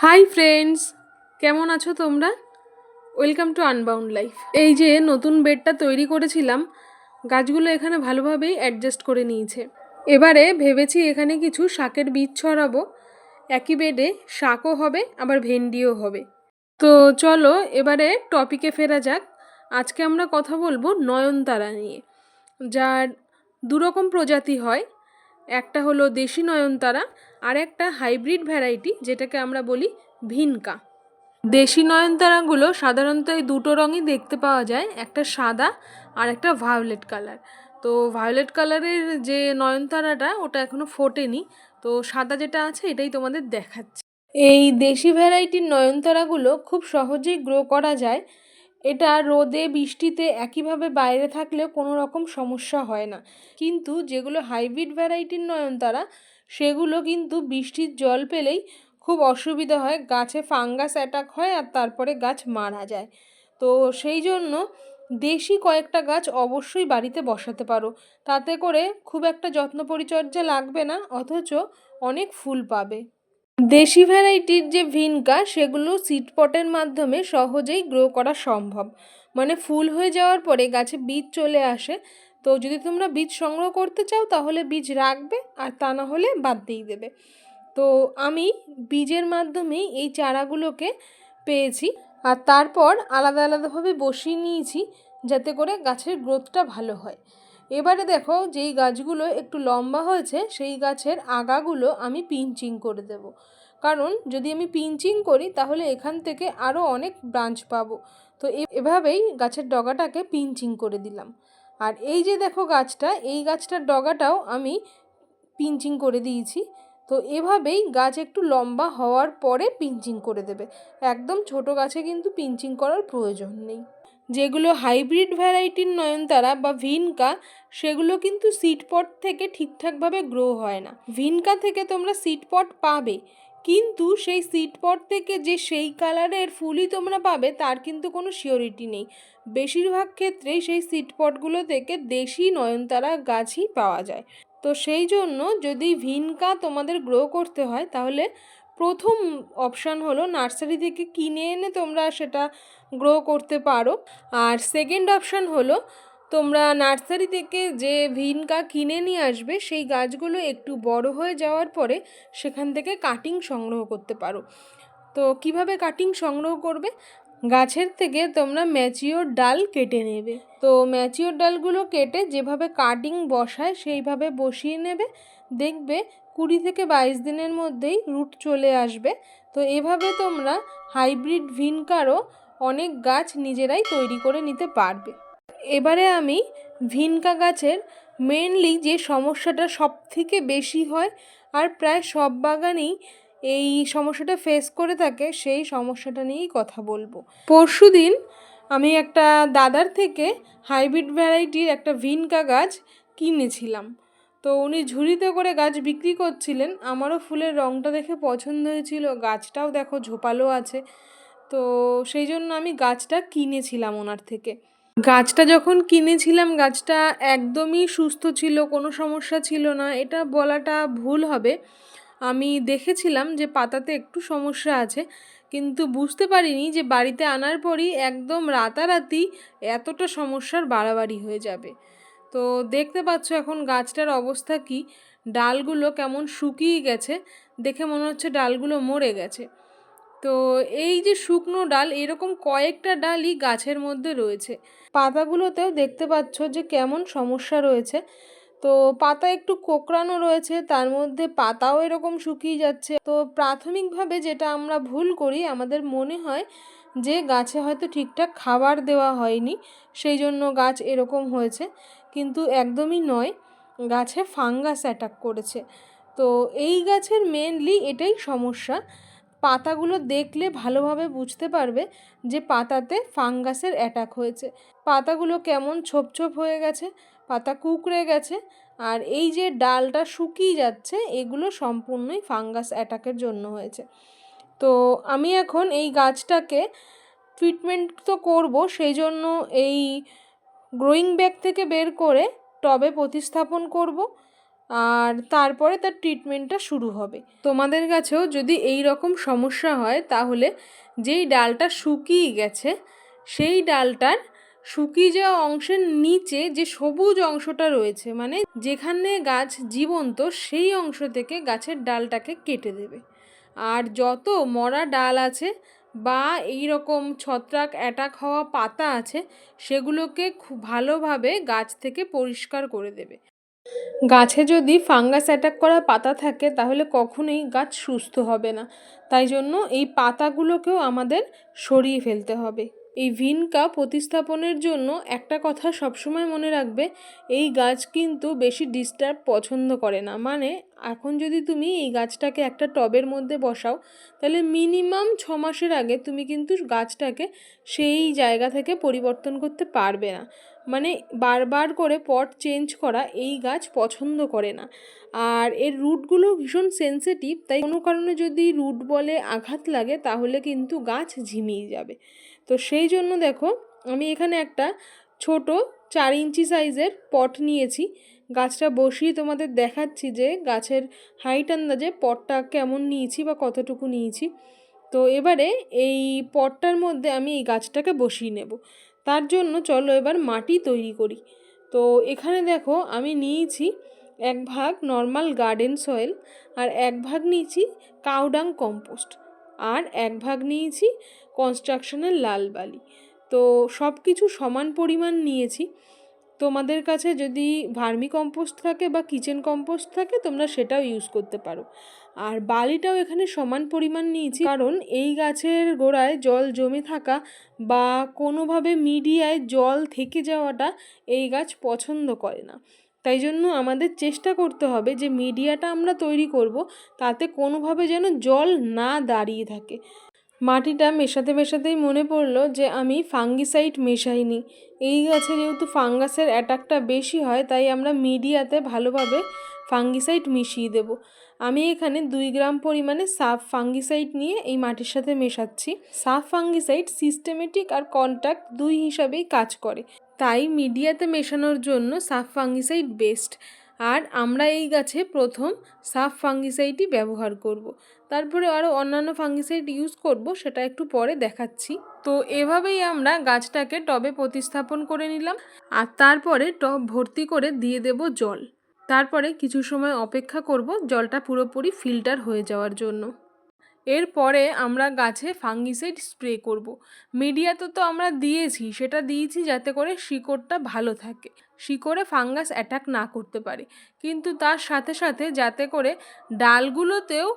Hi friends, কেমন আছো তোমরা? Welcome to unbound life. এই যে নতুন বেডটা তৈরি করেছিলাম, গাছগুলো এখানে ভালোভাবেই অ্যাডজাস্ট করে নিয়েছে। এবারে ভেবেছি এখানে কিছু শাকের বীজ ছড়াবো। একই বেডে শাকও হবে, আবার ভেন্ডিও হবে। তো চলো এবারে টপিকে ফেরা যাক। আজকে আমরা কথা বলব নয়নতারা নিয়ে। যার দুরকম প্রজাতি হয়, একটা হলো দেশি নয়নতারা আর একটা হাইব্রিড ভ্যারাইটি, যেটাকে আমরা বলি ভিনকা। দেশি নয়নতারাগুলো সাধারণত এই দুটো রঙই দেখতে পাওয়া যায়, একটা সাদা আর একটা ভায়োলেট কালার। তো ভায়োলেট কালারের যে নয়নতারাটা, ওটা এখনও ফোটেনি। তো সাদা যেটা আছে, এটাই তোমাদের দেখাচ্ছে। এই দেশি ভ্যারাইটির নয়নতারাগুলো খুব সহজেই গ্রো করা যায় এটা রোদে, বৃষ্টিতে একইভাবে বাইরে থাকলেও কোনো রকম সমস্যা হয় না। কিন্তু যেগুলো হাইব্রিড ভ্যারাইটির নয়নতারা, সেগুলো কিন্তু বৃষ্টির জল পেলেই খুব অসুবিধা হয়। গাছে ফাঙ্গাস অ্যাটাক হয় আর তারপরে গাছ মারা যায়। তো সেই জন্য দেশি কয়েকটা গাছ অবশ্যই বাড়িতে বসাতে পারো। তাতে করে খুব একটা যত্ন পরিচর্যা লাগবে না, অথচ অনেক ফুল পাবে। দেশি ভ্যারাইটির যে ভিনকা সেগুলো সিড পটের মাধ্যমে সহজেই গ্রো করা সম্ভব। মানে ফুল হয়ে যাওয়ার পরে গাছে বীজ চলে আসে। তো যদি তোমরা বীজ সংগ্রহ করতে চাও, তাহলে বীজ রাখবে আর তা না হলে বাদ দিয়ে দেবে। তো আমি বীজের মাধ্যমেই এই চারাগুলোকে পেয়েছি আর তারপর আলাদা আলাদাভাবে বসিয়ে নিয়েছি যাতে করে গাছের গ্রোথটা ভালো হয়। এবারে দেখো যেই গাছগুলো একটু লম্বা হয়েছে, সেই গাছের আগাগুলো আমি পিঞ্চিং করে দেব। কারণ যদি আমি পিঞ্চিং করি, তাহলে এখান থেকে আরও অনেক ব্রাঞ্চ পাবো। তো এভাবেই গাছের ডগাটাকে পিঞ্চিং করে দিলাম। আর এই যে দেখো গাছটা, এই গাছটার ডগাটাও আমি পিঞ্চিং করে দিয়েছি। তো এভাবেই গাছ একটু লম্বা হওয়ার পরে পিঞ্চিং করে দেবে। একদম ছোট গাছে কিন্তু পিঞ্চিং করার প্রয়োজন নেই। যেগুলো হাইব্রিড ভ্যারাইটির নয়নতারা বা ভিনকা, সেগুলো কিন্তু সিটপট থেকে ঠিকঠাকভাবে গ্রো হয় না। ভিনকা থেকে তোমরা সিটপট পাবে, কিন্তু সেই সিটপট থেকে যে সেই কালারের ফুলই তোমরা পাবে, তার কিন্তু কোনো শিওরিটি নেই। বেশিরভাগ ক্ষেত্রেই সেই সিটপটগুলো থেকে দেশি নয়নতারা গাছই পাওয়া যায়। তো সেই জন্য যদি ভিনকা তোমাদের গ্রো করতে হয়, তাহলে প্রথম অপশান হলো নার্সারি থেকে কিনে এনে তোমরা সেটা গ্রো করতে পারো। আর সেকেন্ড অপশান হলো তোমরা নার্সারি থেকে যে ভিনকা কিনে নিয়ে আসবে, সেই গাছগুলো একটু বড় হয়ে যাওয়ার পরে সেখান থেকে কাটিং সংগ্রহ করতে পারো। তো কীভাবে কাটিং সংগ্রহ করবে? গাছের থেকে তোমরা ম্যাচিওর ডাল কেটে নেবে। তো ম্যাচিওর ডালগুলো কেটে যেভাবে কাটিং বসায় সেইভাবে বসিয়ে নেবে। দেখবে কুড়ি থেকে বাইশ দিনের মধ্যেই রুট চলে আসবে। তো এভাবে তোমরা হাইব্রিড ভিনকারও অনেক গাছ নিজেরাই তৈরি করে নিতে পারবে। এবারে আমি ভিনকা গাছের মেনলি যে সমস্যাটা সব থেকে বেশি হয় আর প্রায় সব বাগানেই এই সমস্যাটা ফেস করে থাকে, সেই সমস্যাটা নিয়েই কথা বলব। পরশু দিন আমি একটা দাদার থেকে হাইব্রিড ভ্যারাইটির একটা ভিনকা গাছ কিনেছিলাম। তো উনি ঝুড়িতে করে গাছ বিক্রি করছিলেন। আমারও ফুলের রঙটা দেখে পছন্দ হয়েছিল। গাছটাও দেখো ঝোপালো আছে। তো সেই জন্য আমি গাছটা কিনেছিলাম ওনার থেকে। গাছটা যখন কিনেছিলাম, গাছটা একদমই সুস্থ ছিল, কোনো সমস্যা ছিল না। এটা বলাটা ভুল হবে। আমি দেখেছিলাম যে পাতাতে একটু সমস্যা আছে, কিন্তু বুঝতে পারিনি যে বাড়িতে আনার পরই একদম রাতারাতি এতটা সমস্যার বাড়াবাড়ি হয়ে যাবে। তো দেখতে পাচ্ছ এখন গাছটার অবস্থা কি? ডালগুলো কেমন শুকিয়ে গেছে, দেখে মনে হচ্ছে ডালগুলো মরে গেছে। তো এই যে শুকনো ডাল, এরকম কয়েকটা ডালই গাছের মধ্যে রয়েছে। পাতাগুলোতেও দেখতে পাচ্ছ যে কেমন সমস্যা রয়েছে। তো পাতা একটু কোকড়ানো রয়েছে, তার মধ্যে পাতাও এরকম শুকিয়ে যাচ্ছে। তো প্রাথমিকভাবে যেটা আমরা ভুল করি, আমাদের মনে হয় যে গাছে হয়তো ঠিকঠাক খাবার দেওয়া হয়নি, সেই জন্য গাছ এরকম হয়েছে। কিন্তু একদমই নয়, গাছে ফাঙ্গাস অ্যাটাক করেছে। তো এই গাছের মেনলি এটাই সমস্যা। পাতাগুলো দেখলে ভালোভাবে বুঝতে পারবে যে পাতাতে ফাঙ্গাসের অ্যাটাক হয়েছে। পাতাগুলো কেমন ছোপ ছোপ হয়ে গেছে, পাতা কুকড়ে গেছে, আর এই যে ডালটা শুকিয়ে যাচ্ছে, এগুলো সম্পূর্ণই ফাঙ্গাস অ্যাটাকের জন্য হয়েছে। তো আমি এখন এই গাছটাকে ট্রিটমেন্ট তো করব, সেই জন্য এই গ্রোয়িং ব্যাগ থেকে বের করে টবে প্রতিস্থাপন করব, আর তারপরে তার ট্রিটমেন্টটা শুরু হবে। তোমাদের কাছেও যদি এই রকম সমস্যা হয়, তাহলে যেই ডালটা শুকিয়ে গেছে, সেই ডালটার শুকিয়ে যাওয়া অংশের নিচে যে সবুজ অংশটা রয়েছে মানে যেখানে গাছ জীবন্ত, সেই অংশ থেকে গাছের ডালটাকে কেটে দেবে। আর যত মরা ডাল আছে বা এই রকম ছত্রাক অ্যাটাক হওয়া পাতা আছে, সেগুলোকে খুব ভালোভাবে গাছ থেকে পরিষ্কার করে দেবে। গাছে যদি ফাঙ্গাস অ্যাটাক করা পাতা থাকে, তাহলে কখনোই গাছ সুস্থ হবে না। তাই জন্য এই পাতাগুলোকেও আমাদের সরিয়ে ফেলতে হবে। এই ভিনকা প্রতিস্থাপনের জন্য একটা কথা সবসময় মনে রাখবে, এই গাছ কিন্তু বেশি ডিস্টার্ব পছন্দ করে না। মানে এখন যদি তুমি এই গাছটাকে একটা টবের মধ্যে বসাও, তাহলে মিনিমাম ছ মাসের আগে তুমি কিন্তু গাছটাকে সেই জায়গা থেকে পরিবর্তন করতে পারবে না। মানে বারবার করে পট চেঞ্জ করা এই গাছ পছন্দ করে না। আর এর রুটগুলো ভীষণ সেন্সিটিভ তাই কোনো কারণে যদি রুট বলে আঘাত লাগে, তাহলে কিন্তু গাছ ঝিমিয়ে যাবে। তো সেই জন্য দেখো, আমি এখানে একটা ছোট চার ইঞ্চি সাইজের পট নিয়েছি। গাছটা বসিয়ে তোমাদের দেখাচ্ছি যে গাছের হাইট আন্দাজে পটটা কেমন নিয়েছি বা কতটুকু নিয়েছি। তো এবারে এই পটটার মধ্যে আমি এই গাছটাকে বসিয়ে নেব। তার জন্য চলো এবার মাটি তৈরি করি। তো এখানে দেখো আমি নিয়েছি এক ভাগ নর্মাল গার্ডেন সয়েল আর এক ভাগ নিয়েছি কাউডাং কম্পোস্ট আর এক ভাগ নিয়েছি কনস্ট্রাকশনের লাল বালি। তো সব কিছু সমান পরিমাণ নিয়েছি। তোমাদের কাছে যদি ভার্মি কম্পোস্ট থাকে বা কিচেন কম্পোস্ট থাকে, তোমরা সেটাও ইউজ করতে পারো। আর বালিটাও এখানে সমান পরিমাণ নিয়েছি। কারণ এই গাছের গোড়ায় জল জমে থাকা বা কোনোভাবে মিডিয়ায় জল থেকে যাওয়াটা এই গাছ পছন্দ করে না। তাই জন্য আমাদের চেষ্টা করতে হবে যে মিডিয়াটা আমরা তৈরি করব, তাতে কোনোভাবে যেন জল না দাঁড়িয়ে থাকে। মাটিটা মেশাতে মেশাতেই মনে পড়ল যে আমি ফাঙ্গিসাইড মেশাইনি। এই গাছে যেহেতু ফাঙ্গাসের অ্যাটাকটা বেশি হয়, তাই আমরা মিডিয়াতে ভালোভাবে ফাঙ্গিসাইড মিশিয়ে দেব। আমি এখানে দুই গ্রাম পরিমাণে সাফ ফাঙ্গিসাইড নিয়ে এই মাটির সাথে মেশাচ্ছি। সাফ ফাঙ্গিসাইড সিস্টেমেটিক আর কন্ট্যাক্ট দুই হিসাবেই কাজ করে। তাই মিডিয়াতে মেশানোর জন্য সাফ ফাঙ্গিসাইড বেস্ট। আর আমরা এই গাছে প্রথম সাফ ফাঙ্গিসাইডই ব্যবহার করব। তারপরে আরও অন্যান্য ফাঙ্গিসাইড ইউজ করব, সেটা একটু পরে দেখাচ্ছি। তো এভাবেই আমরা গাছটাকে টবে প্রতিস্থাপন করে নিলাম, আর তারপরে টব ভর্তি করে দিয়ে দেব জল। তারপরে কিছু সময় অপেক্ষা করব, জলটা পুরোপুরি ফিল্টার হয়ে যাওয়ার জন্য। এরপরে আমরা গাছে ফাঙ্গিসাইড স্প্রে করব। মিডিয়াতে তো আমরা দিয়েছি, সেটা দিয়েছি যাতে করে শিকড়টা ভালো থাকে। শিকড়ে ফাঙ্গাস অ্যাটাক না করতে পারে। কিন্তু তার সাথে সাথে যাতে করে ডালগুলোতেও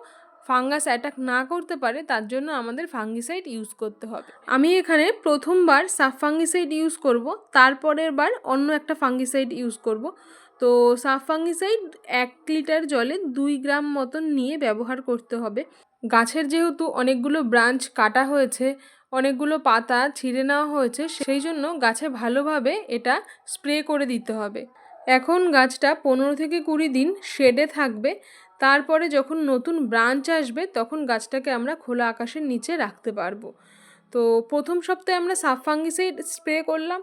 ফাঙ্গাস অ্যাটাক না করতে পারে, তার জন্য আমাদের ফাঙ্গিসাইড ইউজ করতে হবে। আমি এখানে প্রথমবার সাফ ফাঙ্গিসাইড ইউজ করব, তারপরের বার অন্য একটা ফাঙ্গিসাইড ইউজ করব। তো সাফ ফাঙ্গিসাইড এক লিটার জলে দুই গ্রাম মতন নিয়ে ব্যবহার করতে হবে। গাছের যেহেতু অনেকগুলো ব্রাঞ্চ কাটা হয়েছে, অনেকগুলো পাতা ছিঁড়ে নেওয়া হয়েছে, সেই জন্য গাছে ভালোভাবে এটা স্প্রে করে দিতে হবে। এখন গাছটা পনেরো থেকে কুড়ি দিন শেডে থাকবে। তারপরে যখন নতুন ব্রাঞ্চ আসবে, তখন গাছটাকে আমরা খোলা আকাশের নিচে রাখতে পারব। তো প্রথম সপ্তাহে আমরা সাফ ফাঙ্গিসাইড স্প্রে করলাম,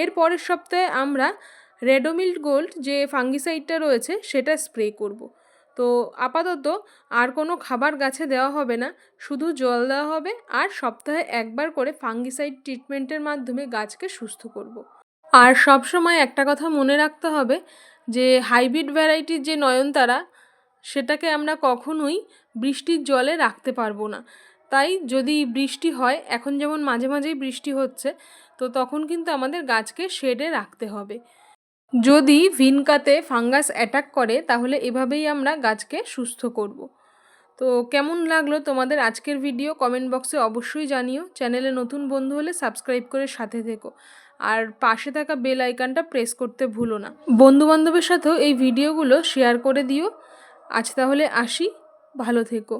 এর পরের সপ্তাহে আমরা রেডোমিল্ড গোল্ড যে ফাঙ্গিসাইডটা রয়েছে, সেটা স্প্রে করব। তো আপাতত আর কোনো খাবার গাছে দেওয়া হবে না, শুধু জল দেওয়া হবে আর সপ্তাহে একবার করে ফাঙ্গিসাইড ট্রিটমেন্টের মাধ্যমে গাছকে সুস্থ করব। আর সব সময় একটা কথা মনে রাখতে হবে যে, হাইব্রিড ভ্যারাইটির যে নয়নতারা, সেটাকে আমরা কখনোই বৃষ্টির জলে রাখতে পারব না তাই যদি বৃষ্টি হয়, এখন যেমন মাঝে মাঝেই বৃষ্টি হচ্ছে, তো তখন কিন্তু আমাদের গাছকে শেডে রাখতে হবে যদি ভিনকাতে ফাঙ্গাস অ্যাটাক করে, তাহলে এভাবেই আমরা গাছকে সুস্থ করব। তো কেমন লাগল তোমাদের আজকের ভিডিও? কমেন্ট বক্সে অবশ্যই জানিও। চ্যানেলে নতুন বন্ধু হলে সাবস্ক্রাইব করে সাথে থেকো। আর পাশে থাকা বেল আইকনটা প্রেস করতে ভুলো না। বন্ধুবান্ধবের সাথেও এই ভিডিওগুলো শেয়ার করে দিও। আজ তাহলে আসি। ভালো থেকো।